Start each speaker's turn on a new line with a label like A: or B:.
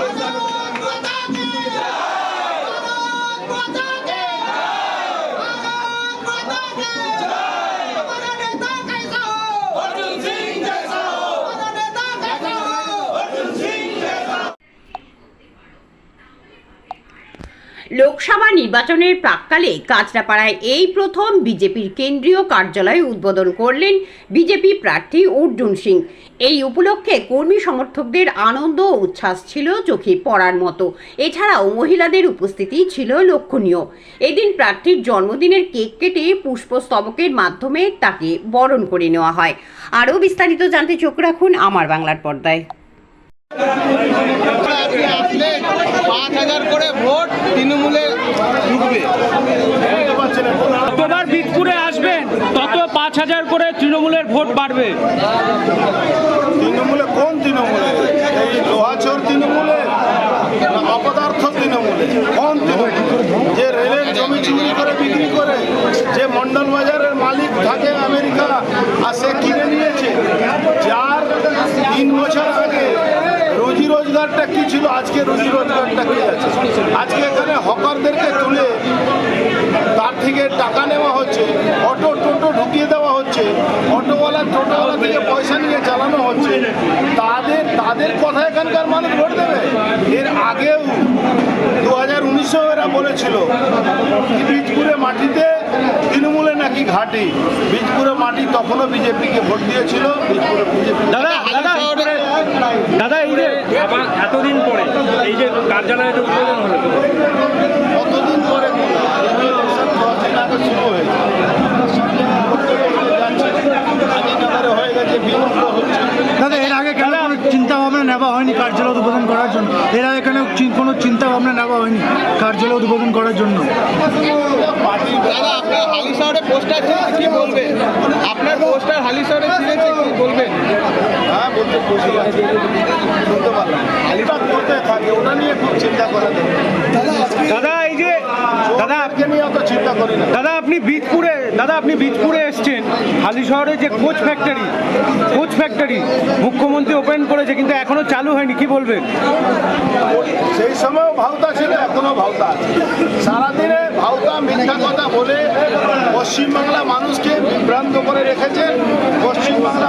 A: Thank you. Lok Sabha নির্বাচনের প্রাককালে কাঁচরাপাড়ায় এই প্রথম বিজেপির কেন্দ্রীয় কার্যালয় উদ্বোধন করলেন বিজেপি প্রার্থী অর্জুন সিং। এই উপলক্ষে কর্মী সমর্থকদের আনন্দ উচ্ছ্বাস ছিল চোখে পড়ার মতো। এছাড়াও মহিলাদের উপস্থিতি ছিল লক্ষণীয়। এদিন প্রার্থীর জন্মদিনের কেক কেটে পুষ্পস্তবকের মাধ্যমে তাকে বরণ করে নেওয়া হয়। আরও বিস্তারিত জানতে চোখ রাখুন আমার বাংলার পর্দায়।
B: পাঁচ হাজার করে ভোট তৃণমূলে ঢুকবে।
C: যতবার বীজপুরে আসবেন তত পাঁচ হাজার করে তৃণমূলের ভোট বাড়বে।
D: তৃণমূলে কোন তৃণমূলে? এই লোহাচোর তৃণমূলে না অপদার্থ তৃণমূলে? কোন তৃণমূল? যে রেলের জমি চুরি করে বিক্রি করে যে মন্ডল বাজারের মালিক থাকে আমেরিকা আর সে কিনে নিয়েছে। যার তিন বছর রোজগারটা কি ছিল? আজকে রুজি রোজগারটা কি আছে আজকে এখানে হকারদেরকে তুলে তার থেকে টাকা নেওয়া হচ্ছে, অটো টোটো ঢুকিয়ে দেওয়া হচ্ছে, অটোওয়ালা টোটোওয়ালা থেকে পয়সা নিয়ে চালানো হচ্ছে। তাদের তাদের কথা এখানকার মানুষ ভোট দেবে? এর আগেও দু হাজার উনিশেও এরা বলেছিল বীজপুরে মাটিতে তৃণমূলে নাকি ঘাটি। বীজপুরে মাটি তখনও বিজেপিকে ভোট দিয়েছিল, বীজপুরে বিজেপি
C: দাদা এতদিন পরে? এই যে কার্যালয়ের উদ্বোধন হলো?
D: কতদিন পরে ইলেকশন দশ দিন আগে শুরু হয়েছে। গান্ধীনগরে হয়ে গেছে বিলম্ব হচ্ছে।
E: দাদা এর আগে কেন কোনো চিন্তা ভাবনা নেওয়া হয়নি কার্যালয় উদ্বোধন করার জন্য? এর আগে কেন কোনো চিন্তা ভাবনা নেওয়া হয়নি কার্যালয় উদ্বোধন করার জন্য?
B: আপনার হালি শহরে পোস্টার কি বলবেন আপনার পোস্টার হালি শহরে ছিঁড়েছে কি বলবেন
D: হ্যাঁ বলতে শুনতে পারলাম। ওটা নিয়ে খুব চিন্তা করা
C: দাদা এই যে দাদা
D: চোরদেরকে নিয়ে অত চিন্তা করি না।
C: দাদা আপনি বীজপুরে দাদা আপনি বীজপুরে এসছেন। হালি শহরে যে কোচ ফ্যাক্টরি কোচ ফ্যাক্টরি মুখ্যমন্ত্রী ওপেন করেছে কিন্তু এখনও চালু হয়নি কি বলবেন?
D: সেই সময়ও ভাওতা ছিল এখনও ভাওতা সারাদিনে ভাওতা মিথ্যা কথা বলে পশ্চিমবাংলা মানুষকে বিভ্রান্ত করে রেখেছেন পশ্চিমবাংলা